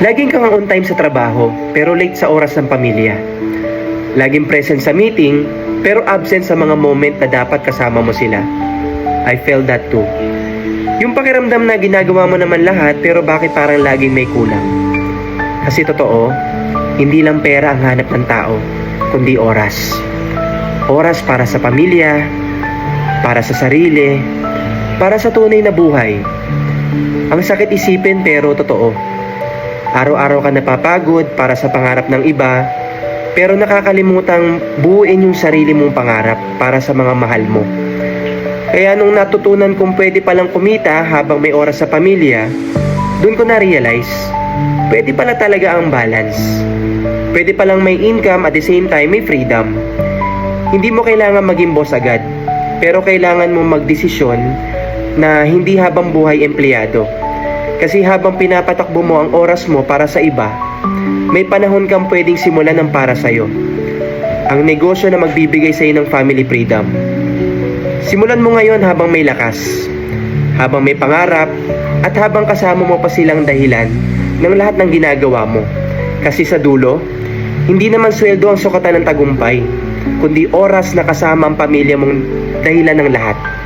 Laging kang on time sa trabaho, pero late sa oras ng pamilya. Laging present sa meeting, pero absent sa mga moment na dapat kasama mo sila. I felt that too. Yung pakiramdam na ginagawa mo naman lahat, pero bakit parang laging may kulang? Kasi totoo, hindi lang pera ang hanap ng tao, kundi oras. Oras para sa pamilya, para sa sarili, para sa tunay na buhay. Ang sakit isipin pero totoo. Araw-araw ka napapagod para sa pangarap ng iba, pero nakakalimutang buuin yung sarili mong pangarap para sa mga mahal mo. Kaya nung natutunan kong pwede palang kumita habang may oras sa pamilya, doon ko na-realize, pwede pala talaga ang balance. Pwede palang may income at the same time may freedom. Hindi mo kailangan maging boss agad, pero kailangan mo magdesisyon na hindi habang buhay empleyado. Kasi habang pinapatakbo mo ang oras mo para sa iba, may panahon kang pwedeng simulan ng para sa'yo. Ang negosyo na magbibigay sa'yo ng family freedom. Simulan mo ngayon habang may lakas, habang may pangarap, at habang kasama mo pa silang dahilan ng lahat ng ginagawa mo. Kasi sa dulo, hindi naman sweldo ang sukatan ng tagumpay, kundi oras na kasama ang pamilya mong dahilan ng lahat.